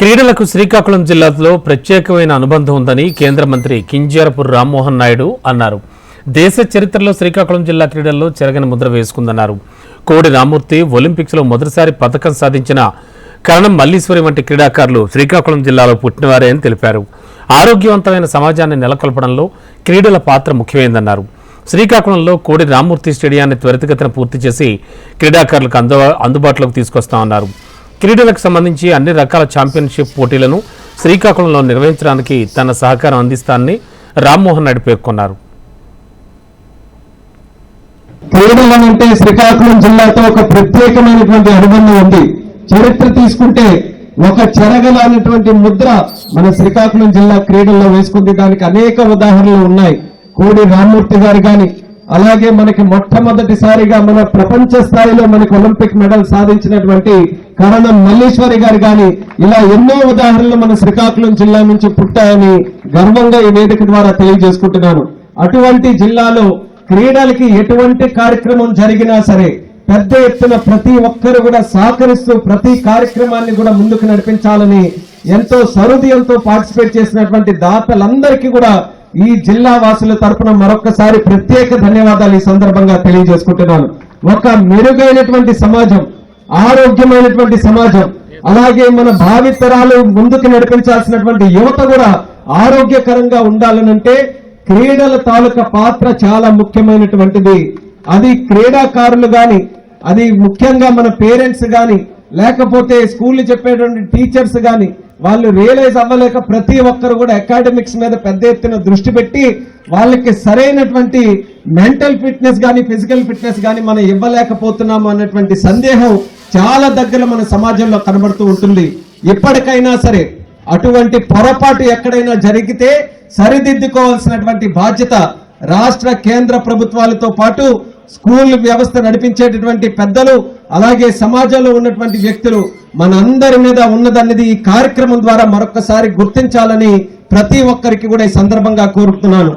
క్రీడలకు శ్రీకాకుళం జిల్లాలో ప్రత్యేకమైన అనుబంధం ఉందని కేంద్ర మంత్రి కింజారపు రామ్మోహన్ నాయుడు అన్నారు. దేశ చరిత్రలో శ్రీకాకుళం జిల్లా క్రీడల్లో చెరగని ముద్ర వేసుకుందన్నారు. కోడి రామూర్తి ఒలింపిక్స్లో మొదటిసారి పథకం సాధించిన కరణం మల్లీశ్వరి వంటి క్రీడాకారులు శ్రీకాకుళం జిల్లాలో పుట్టినవారే అని తెలిపారు. ఆరోగ్యవంతమైన సమాజాన్ని నెలకొల్పడంలో క్రీడల పాత్ర ముఖ్యమైందన్నారు. శ్రీకాకుళంలో కోడి రామూర్తి స్టేడియాన్ని త్వరితగతిన పూర్తి చేసి క్రీడాకారులకు అందు అందుబాటులోకి తీసుకొస్తామన్నారు. క్రీడలకు సంబంధించి అన్ని రకాల ఛాంపియన్షిప్ పోటీలను శ్రీకాకుళంలో నిర్వహించడానికి తన సహకారం అందిస్తానని రామ్మోహన్ నాయుడు పేర్కొన్నారు. క్రీడలనంటే శ్రీకాకుళం జిల్లాతో ఒక ప్రత్యేకమైనటువంటి అనుబంధం ఉంది. చరిత్ర తీసుకుంటే ఒక చెరగలానటువంటి ముద్ర మన శ్రీకాకుళం జిల్లా క్రీడల్లో వేసుకుంది. దానికి అనేక ఉదాహరణలు ఉన్నాయి. కోడి రామ్మూర్తి గారు కానీ అలాగే మనకి మొట్టమొదటిసారిగా మన ప్రపంచ స్థాయిలో మనకి ఒలింపిక్ మెడల్ సాధించినటువంటి కరణం మల్లేశ్వరి గారు కానీ ఇలా ఎన్నో ఉదాహరణలు మన శ్రీకాకుళం జిల్లా నుంచి పుట్టాయని గర్వంగా ఈ వేదిక ద్వారా తెలియజేసుకుంటున్నాను. అటువంటి జిల్లాలో క్రీడలకి ఎటువంటి కార్యక్రమం జరిగినా సరే పెద్ద ఎత్తున ప్రతి ఒక్కరు కూడా సహకరిస్తూ ప్రతి కార్యక్రమాన్ని కూడా ముందుకు నడిపించాలని ఎంతో సరుదయంతో పార్టిసిపేట్ చేసినటువంటి దాతలందరికీ కూడా ఈ జిల్లా వాసుల తరఫున మరొకసారి ప్రత్యేక ధన్యవాదాలు ఈ సందర్భంగా తెలియజేసుకుంటున్నాను. ఒక మెరుగైనటువంటి సమాజం ఆరోగ్యమైనటువంటి సమాజం. అలాగే మన భావితరాలు ముందుకు నడిపించాల్సినటువంటి యువత కూడా ఆరోగ్యకరంగా ఉండాలనంటే క్రీడల తాలూకా పాత్ర చాలా ముఖ్యమైనటువంటిది. అది క్రీడాకారులు కానీ అది ముఖ్యంగా మన పేరెంట్స్ కానీ లేకపోతే స్కూల్ చెప్పేటువంటి టీచర్స్ కానీ వాళ్ళు రియలైజ్ అవ్వలేక ప్రతి ఒక్కరు కూడా అకాడమిక్స్ మీద పెద్ద ఎత్తున దృష్టి పెట్టి వాళ్ళకి సరైనటువంటి మెంటల్ ఫిట్నెస్ కానీ ఫిజికల్ ఫిట్నెస్ కానీ మనం ఇవ్వలేకపోతున్నాము అన్నటువంటి సందేహం చాలా దగ్గర మన సమాజంలో కనబడుతూ ఉంటుంది. ఇప్పటికైనా సరే అటువంటి పొరపాటు ఎక్కడైనా జరిగితే సరిదిద్దుకోవాల్సినటువంటి బాధ్యత రాష్ట్ర కేంద్ర ప్రభుత్వాలతో పాటు స్కూల్ వ్యవస్థ నడిపించేటటువంటి పెద్దలు అలాగే సమాజంలో ఉన్నటువంటి వ్యక్తులు మనందరి మీద ఉన్నదన్నది ఈ కార్యక్రమం ద్వారా మరొకసారి గుర్తించాలని ప్రతి ఒక్కరికి కూడా ఈ సందర్భంగా కోరుతున్నాను.